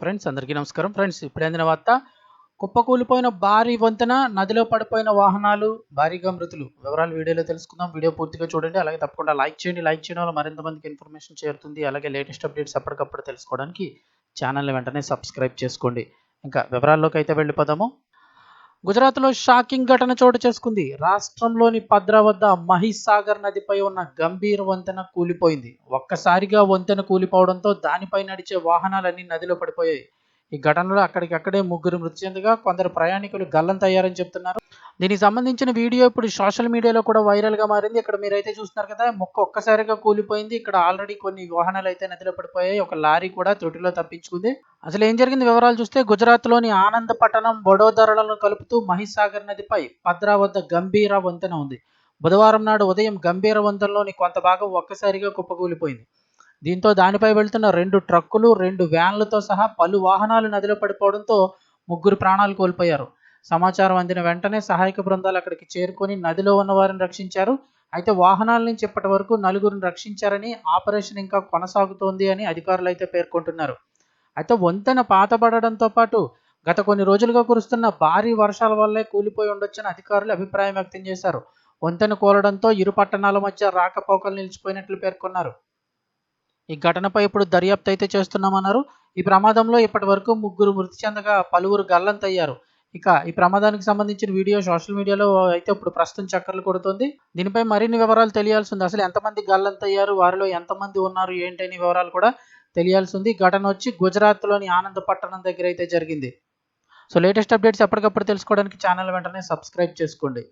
Friends అందరికీ నమస్కారం. Friends ఇప్పుడు అందిన వార్త కుప్పకూలిపోయిన భారీ వంతెన నదిలో పడిపోయిన వాహనాలు భారీగా మృతులు. వివరాలు వీడియోలో తెలుసుకుందాం. వీడియో పూర్తిగా చూడండి. అలాగే తప్పకుండా లైక్ చేయండి. లైక్ చేయడం వల్ల మరింత మందికి ఇన్ఫర్మేషన్ చేరుతుంది. అలాగే లేటెస్ట్ అప్డేట్స్ ఎప్పటికప్పుడు తెలుసుకోవడానికి ఛానల్ని వెంటనే సబ్స్క్రైబ్ చేసుకోండి. ఇంకా వివరాల్లోకి అయితే వెళ్ళిపోదాము. గుజరాత్లో షాకింగ్ ఘటన చోటు చేసుకుంది. రాష్ట్రంలోని పద్రా వద్ద మహిసాగర్ నదిపై ఉన్న గంభీర వంతెన కూలిపోయింది. ఒక్కసారిగా వంతెన కూలిపోవడంతో దానిపై నడిచే వాహనాలన్నీ నదిలో పడిపోయాయి. ఈ ఘటనలో అక్కడికక్కడే ముగ్గురు మృతి చెందగా కొందరు ప్రయాణికులు గల్లంతయ్యారని చెప్తున్నారు. దీనికి సంబంధించిన వీడియో ఇప్పుడు సోషల్ మీడియాలో కూడా వైరల్గా మారింది. ఇక్కడ మీరైతే చూస్తున్నారు కదా మొక్క ఒక్కసారిగా కూలిపోయింది. ఇక్కడ ఆల్రెడీ కొన్ని వాహనాలు అయితే నదిలో పడిపోయాయి. ఒక లారీ కూడా తొటిలో తప్పించుకుంది. అసలు ఏం జరిగింది వివరాలు చూస్తే గుజరాత్లోని ఆనంద పట్టణం బడోదరలను కలుపుతూ మహిసాగర్ నదిపై పద్రా వద్ద గంభీర వంతెన ఉంది. బుధవారం నాడు ఉదయం గంభీర వంతెనలోని కొంత భాగం ఒక్కసారిగా కుప్పకూలిపోయింది. దీంతో దానిపై వెళ్తున్న రెండు ట్రక్కులు రెండు వ్యాన్లతో సహా పలు వాహనాలు నదిలో పడిపోవడంతో ముగ్గురు ప్రాణాలు కోల్పోయారు. సమాచారం అందిన వెంటనే సహాయక బృందాలు అక్కడికి చేరుకొని నదిలో ఉన్న వారిని రక్షించారు. అయితే వాహనాల నుంచి ఇప్పటి వరకు నలుగురిని రక్షించారని ఆపరేషన్ ఇంకా కొనసాగుతోంది అని అధికారులు అయితే పేర్కొంటున్నారు. అయితే వంతెన పాతబడడంతో పాటు గత కొన్ని రోజులుగా కురుస్తున్న భారీ వర్షాల వల్లే కూలిపోయి ఉండొచ్చని అధికారులు అభిప్రాయం వ్యక్తం చేశారు. వంతెన కూలడంతో ఇరు పట్టణాల మధ్య రాకపోకలు నిలిచిపోయినట్లు పేర్కొన్నారు. ఈ ఘటనపై ఇప్పుడు దర్యాప్తు అయితే చేస్తున్నామన్నారు. ఈ ప్రమాదంలో ఇప్పటి వరకు ముగ్గురు మృతి చెందగా పలువురు గల్లంతయ్యారు. ఇక ఈ ప్రమాదానికి సంబంధించిన వీడియో సోషల్ మీడియాలో అయితే ఇప్పుడు ప్రస్తుతం చక్కర్లు కొడుతుంది. దీనిపై మరిన్ని వివరాలు తెలియాల్సి ఉంది అసలు ఎంతమంది గల్లంతయ్యారు? వారిలో ఎంతమంది ఉన్నారు? ఏంటనే వివరాలు కూడా తెలియాల్సి ఉంది ఘటన వచ్చి గుజరాత్లోని ఆనంద పట్టణం దగ్గర అయితే జరిగింది. సో లేటెస్ట్ అప్డేట్స్ ఎప్పటికప్పుడు తెలుసుకోవడానికి ఛానల్ వెంటనే సబ్స్క్రైబ్ చేసుకోండి.